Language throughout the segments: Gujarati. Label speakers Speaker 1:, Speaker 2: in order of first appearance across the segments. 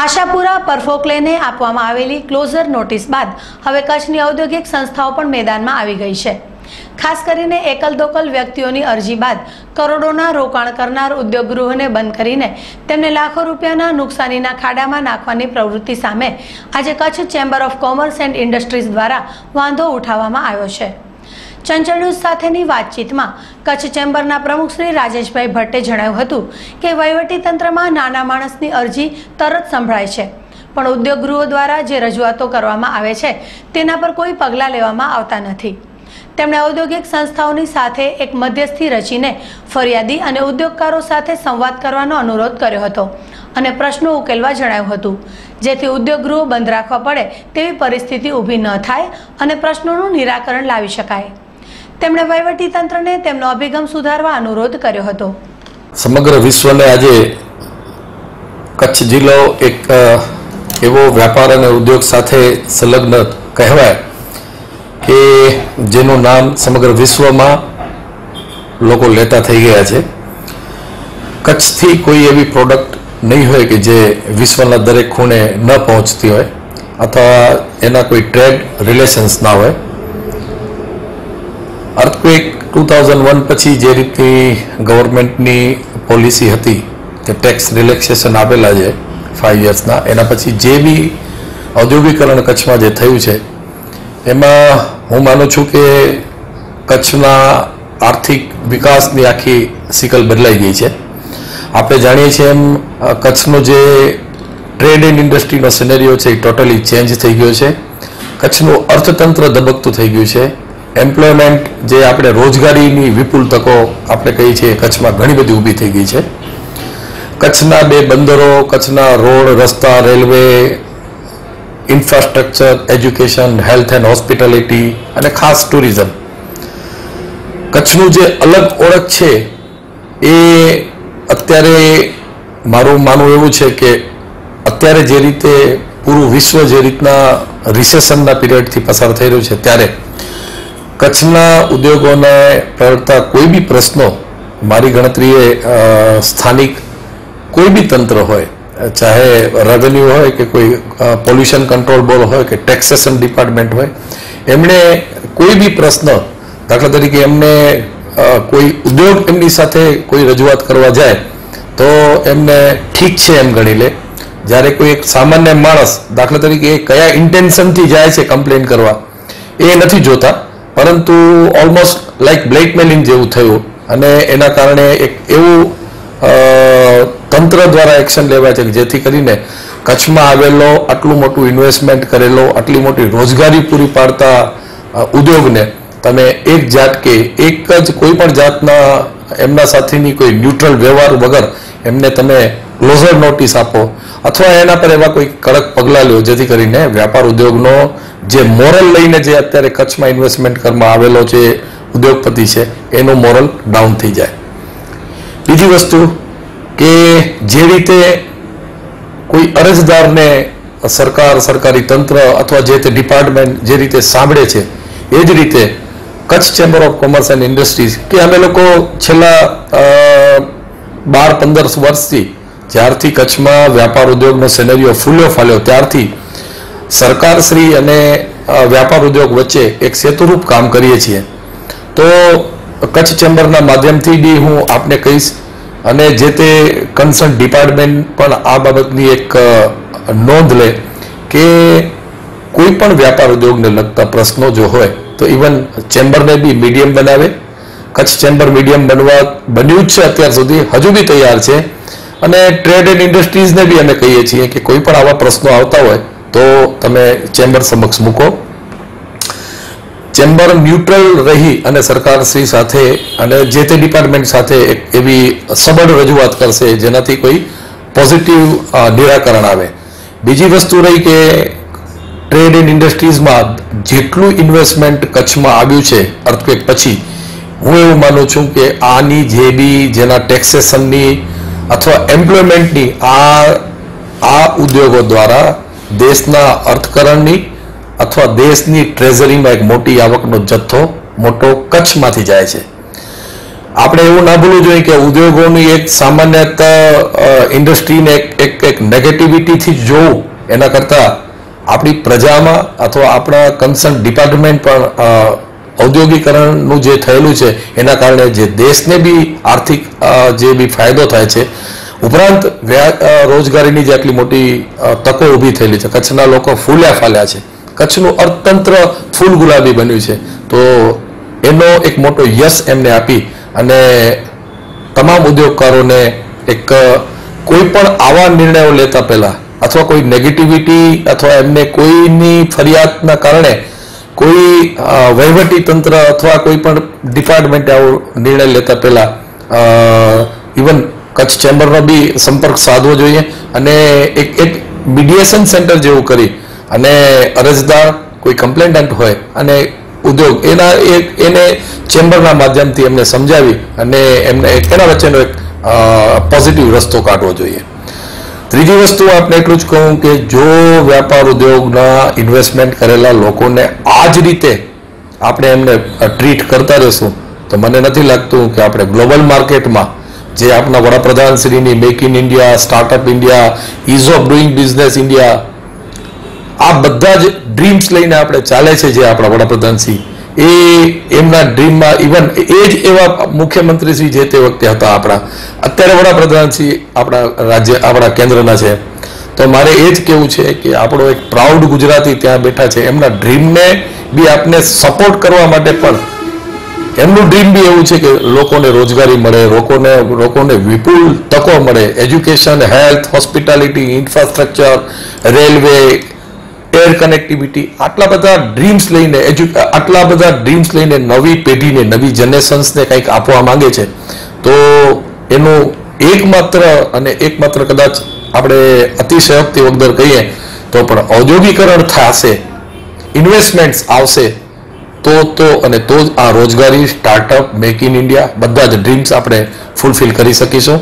Speaker 1: આશાપુરા પરફોક્લેને આપવામાં આવેલી ક્લોઝર નોટિસ બાદ હવે કચ્છની ઔદ્યોગિક સંસ્થાઓ પણ મેદાનમાં આવી ગઈ છે. ખાસ કરીને એકલ દોકલ વ્યક્તિઓની અરજી બાદ કરોડોના રોકાણ કરનાર ઉદ્યોગગૃહોને બંધ કરીને તેમને લાખો રૂપિયાના નુકસાનીના ખાડામાં નાખવાની પ્રવૃત્તિ સામે આજે Kutch chamber of commerce and industries દ્વારા વાંધો ઉઠાવવામાં આવ્યો છે. ચંચળ સાથેની વાતચીતમાં કચ્છ ચેમ્બરના પ્રમુખ શ્રી રાજેશભાઈ ભટ્ટે જણાવ્યું હતું કે વહીવટીતંત્રમાં નાના માણસની અરજી તરત સંભળાય છે. પણ ઉદ્યોગગૃહો દ્વારા જે રજૂઆતો કરવામાં આવે છે, તેના પર કોઈ પગલાં લેવામાં આવતા નથી. તેમણે ઔદ્યોગિક સંસ્થાઓની સાથે એક મધ્યસ્થી રચીને ફરિયાદી અને ઉદ્યોગકારો સાથે સંવાદ કરવાનો અનુરોધ કર્યો હતો અને પ્રશ્નો ઉકેલવા જણાવ્યું હતું. જેથી ઉદ્યોગગૃહો બંધ રાખવા પડે તેવી પરિસ્થિતિ ઊભી ન થાય અને પ્રશ્નોનું નિરાકરણ લાવી શકાય. તેમણે વહીવટીતંત્રને તેમનો અભિગમ સુધારવા અનુરોધ કર્યો હતો.
Speaker 2: સમગ્ર વિશ્વને આજે કચ્છ જિલ્લો એક એવો વ્યાપાર અને ઉદ્યોગ સાથે સંલગ્ન કહેવાય કે જેનું નામ સમગ્ર વિશ્વમાં લોકો લેતા થઈ ગયા છે. કચ્છથી કોઈ એવી પ્રોડક્ટ નહીં હોય કે જે વિશ્વના દરેક ખૂણે ન પહોંચતી હોય અથવા એના કોઈ ટ્રેડ રિલેશન્સ ના હોય. ટુ થાઉઝન્ડ વન પછી જે રીતની ગવર્મેન્ટની પોલિસી હતી કે ટેક્સ રિલેક્સેશન આપેલા છે ફાઇવ યર્સના એના પછી જે બી ઔદ્યોગિકરણ કચ્છમાં જે થયું છે, એમાં હું માનું છું કે કચ્છના આર્થિક વિકાસની આખી સિકલ બદલાઈ ગઈ છે. આપણે જાણીએ છીએ એમ કચ્છનો જે ટ્રેડ એન્ડ ઇન્ડસ્ટ્રીનો સિનેરિયો છે એ ટોટલી ચેન્જ થઈ ગયો છે. કચ્છનું અર્થતંત્ર ધબકતું થઈ ગયું છે. એમ્પ્લોયમેન્ટ જે આપણે રોજગારીની વિપુલ તકો આપણે કહીએ છીએ, કચ્છમાં ઘણી બધી ઊભી થઈ ગઈ છે. કચ્છના બે બંદરો, કચ્છના રોડ, રસ્તા, railway infrastructure education health and hospitality અને ખાસ ટુરિઝમ કચ્છનું જે અલગ ઓળખ છે, એ અત્યારે મારું માનવું એવું છે કે અત્યારે જે રીતે પૂરું વિશ્વ જે રીતના રિસેશનના પિરિયડથી પસાર થઈ રહ્યું છે, ત્યારે કચ્છના ઉદ્યોગોને પ્રવર્તતા કોઈ બી પ્રશ્નો, મારી ગણતરીએ સ્થાનિક કોઈ બી તંત્ર હોય, ચાહે રેવન્યુ હોય કે કોઈ પોલ્યુશન કંટ્રોલ બોર્ડ હોય કે ટેક્સેશન ડિપાર્ટમેન્ટ હોય, એમણે કોઈ બી પ્રશ્ન, દાખલા તરીકે એમને કોઈ ઉદ્યોગ એમની સાથે કોઈ રજૂઆત કરવા જાય, તો એમને ઠીક છે એમ ગણી લે. જ્યારે કોઈ એક સામાન્ય માણસ, દાખલા તરીકે એ કયા ઇન્ટેન્શનથી જાય છે કમ્પ્લેન કરવા, એ નથી જોતા. પરંતુ ઓલમોસ્ટ લાઈક બ્લેકમેલિંગ જેવું થયું. અને એના કારણે એક એવું તંત્ર દ્વારા એક્શન લેવાય છે જેથી કરીને કચ્છમાં આવેલો આટલું મોટું ઇન્વેસ્ટમેન્ટ કરેલો, આટલી મોટી રોજગારી પૂરી પાડતા ઉદ્યોગને તમે એક જાત કે એક જ કોઈ પણ જાતના એમના સાથેની કોઈ ન્યુટ્રલ વ્યવહાર વગર એમને તમે ક્લોઝર નોટિસ આપો. અથવા એના પર એવા કોઈ કડક પગલાં લો જેથી કરીને વ્યાપાર ઉદ્યોગનો જે મોરલ લઈને જે અત્યારે કચ્છમાં ઇન્વેસ્ટમેન્ટ કરવામાં આવેલો જે ઉદ્યોગપતિ છે, એનું મોરલ ડાઉન થઈ જાય. બીજી વસ્તુ કે જે રીતે કોઈ અરજદારને સરકાર, સરકારી તંત્ર અથવા જે તે ડિપાર્ટમેન્ટ જે રીતે સાંભળે છે, એ જ રીતે Kutch chamber of commerce and industries કે અમે લોકો છેલ્લા બાર પંદર વર્ષથી જ્યારથી કચ્છમાં વ્યાપાર ઉદ્યોગનો સેનેરિયો ફૂલ્યો ફાલ્યો, ત્યારથી સરકારશ્રી અને વ્યાપાર ઉદ્યોગ વચ્ચે એક સેતુરૂપ કામ કરીએ છીએ. તો કચ્છ ચેમ્બરના માધ્યમથી બી હું આપને કહીશ, અને જે તે કન્સર્ન ડિપાર્ટમેન્ટ પણ આ બાબતની એક નોંધ લે કે કોઈ પણ વ્યાપાર ઉદ્યોગને લગતા પ્રશ્નો જો હોય, તો ઇવન ચેમ્બરને બી મીડિયમ બનાવે. કચ્છ ચેમ્બર મીડિયમ બનવા, બન્યું જ છે અત્યાર સુધી, હજુ બી તૈયાર છે. અને ટ્રેડ એન્ડ ઇન્ડસ્ટ્રીઝને બી અમે કહીએ છીએ કે કોઈ પણ આવા પ્રશ્નો આવતા હોય તો તમે ચેમ્બર સમક્ષ મૂકો. ચેમ્બર ન્યુટ્રલ રહી અને સરકારશ્રી સાથે અને જે તે ડિપાર્ટમેન્ટ સાથે એક એવી સબળ રજૂઆત કરશે જેનાથી કોઈ પોઝિટિવ નિરાકરણ આવે. બીજી વસ્તુ રહી કે ટ્રેડ એન્ડ ઇન્ડસ્ટ્રીઝમાં જેટલું ઇન્વેસ્ટમેન્ટ કચ્છમાં આવ્યું છે, અર્થક્વેક પછી, હું એવું માનું છું કે આની જે બી જેના ટેક્સેશનની અથવા એમ્પ્લોયમેન્ટની આ આ ઉદ્યોગો દ્વારા દેશના અર્થકરણની અથવા દેશની ટ્રેઝરીમાં એક મોટી આવકનો જથ્થો મોટો કચ્છમાંથી જાય છે. આપણે એવું ના ભૂલવું જોઈએ કે ઉદ્યોગોની એક સામાન્યત ઇન્ડસ્ટ્રીને એક એક નેગેટિવિટીથી જોવું, એના કરતાં આપણી પ્રજામાં અથવા આપણા કન્સર્ન ડિપાર્ટમેન્ટ પણ ઔદ્યોગિકરણનું જે થયેલું છે, એના કારણે જે દેશને બી આર્થિક જે બી ફાયદો થાય છે, ઉપરાંત રોજગારીની જે આટલી મોટી તકો ઊભી થયેલી છે, કચ્છના લોકો ફૂલ્યા ફાલ્યા છે. કચ્છનું અર્થતંત્ર ફૂલ ગુલાબી બન્યું છે. તો એનો એક મોટો યશ એમને આપી અને તમામ ઉદ્યોગકારોને એક કોઈ પણ આવા નિર્ણયો લેતા પહેલા અથવા કોઈ નેગેટિવિટી અથવા એમને કોઈની ફરિયાદના કારણે કોઈ વહીવટી તંત્ર અથવા કોઈ પણ ડિપાર્ટમેન્ટે આવો નિર્ણય લેતા પહેલા ઇવન કચ્છ ચેમ્બરનો બી સંપર્ક સાધવો જોઈએ અને એક એક મીડિયેશન સેન્ટર જેવું કરી અને અરજદાર કોઈ કમ્પ્લેન્ટન્ટ હોય અને ઉદ્યોગ એના એક એને ચેમ્બરના માધ્યમથી એમને સમજાવી અને એમને, એના વચ્ચેનો એક પોઝિટિવ રસ્તો કાઢવો જોઈએ. ત્રીજી વસ્તુ આપણે એટલું જ કહું કે જો વ્યાપાર ઉદ્યોગના ઇન્વેસ્ટમેન્ટ કરેલા લોકોને આ જ રીતે આપણે એમને ટ્રીટ કરતા રહેશું, તો મને નથી લાગતું કે આપણે ગ્લોબલ માર્કેટમાં જે આપણા વડાપ્રધાન શ્રીની make in India startup India ease of doing business India આ બધા જ ડ્રીમ્સ લઈને આપણે ચાલે છે જે આપણા વડાપ્રધાન શ્રી એ એમના ડ્રીમમાં ઇવન એ જ એવા મુખ્યમંત્રી શ્રી જે તે વખતે હતા આપણા. અત્યારે વડાપ્રધાન શ્રી આપણા રાજ્ય, આપણા કેન્દ્રના છે. તો મારે એ જ કહેવું છે કે આપણો એક પ્રાઉડ ગુજરાતી ત્યાં બેઠા છે. એમના ડ્રીમને બી આપને સપોર્ટ કરવા માટે પણ એમનું ડ્રીમ બી એવું છે કે લોકોને રોજગારી મળે લોકોને લોકોને વિપુલ તકો મળે. Education health hospitality infrastructure railway air connectivity આટલા બધા ડ્રીમ્સ લઈને આટલા બધા ડ્રીમ્સ લઈને નવી પેઢીને, નવી જનરેશન્સને કંઈક આપવા માંગે છે, તો એનું એકમાત્ર અને એકમાત્ર કદાચ આપણે અતિશયોક્તિ વગર કહીએ, તો પણ ઔદ્યોગિકરણ થશે ઇન્વેસ્ટમેન્ટ્સ આવશે, તો તો અને તો જ આ રોજગારી સ્ટાર્ટઅપ મેક ઇન ઇન્ડિયા બધા જ ડ્રીમ્સ આપણે ફૂલફિલ કરી શકીશું.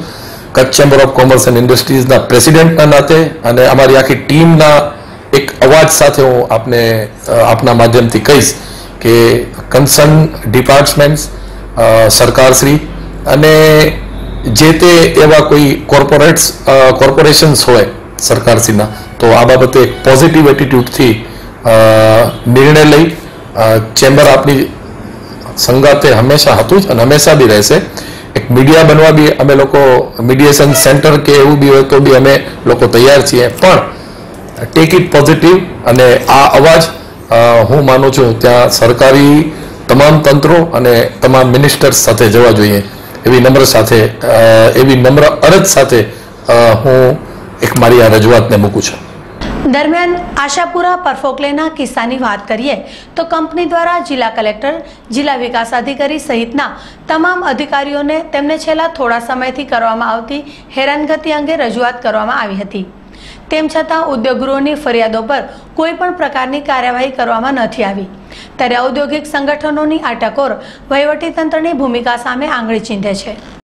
Speaker 2: Kutch chamber of commerce and ઇન્ડસ્ટ્રીઝના પ્રેસિડેન્ટના નાતે અને અમારી આખી ટીમના એક અવાજ સાથે હું આપને આપના માધ્યમથી કહીશ કે કન્સર્ન ડિપાર્ટમેન્ટ્સ સરકારશ્રી અને જે તે એવા કોઈ કોર્પોરેટ્સ કોર્પોરેશન્સ હોય સરકારશ્રીના, તો આ બાબતે પોઝિટિવ એટીટ્યૂડથી નિર્ણય લઈ ચેમ્બર આપની સંગાતે હંમેશા હતું જ અને હંમેશા બી રહેશે. એક મીડિયા બનવા બી અમે લોકો મીડિયેશન સેન્ટર કે એવું બી હોય તો બી અમે લોકો તૈયાર છીએ. પણ ટેક ઇટ પોઝિટિવ અને આ અવાજ હું માનું છું ત્યાં સરકારી તમામ તંત્રો અને તમામ મિનિસ્ટર્સ સાથે જવા જોઈએ. એવી નમ્ર સાથે એવી નમ્ર અરજ સાથે હું એક મારી આ રજૂઆતને મૂકું છું.
Speaker 1: દરમિયાન આશાપુરા પરફોકલેના કિસ્સાની વાત કરીએ તો કંપની દ્વારા જિલ્લા કલેક્ટર, જિલ્લા વિકાસ અધિકારી સહિતના તમામ અધિકારીઓને તેમને છેલ્લા થોડા સમયથી કરવામાં આવતી હેરાનગતિ અંગે રજૂઆત કરવામાં આવી હતી. તેમ છતાં ઉદ્યોગગૃહોની ફરિયાદો પર કોઈ પણ પ્રકારની કાર્યવાહી કરવામાં નથી આવી. ત્યારે ઔદ્યોગિક સંગઠનોની આ ટકોર વહીવટીતંત્રની ભૂમિકા સામે આંગળી ચીંધે છે.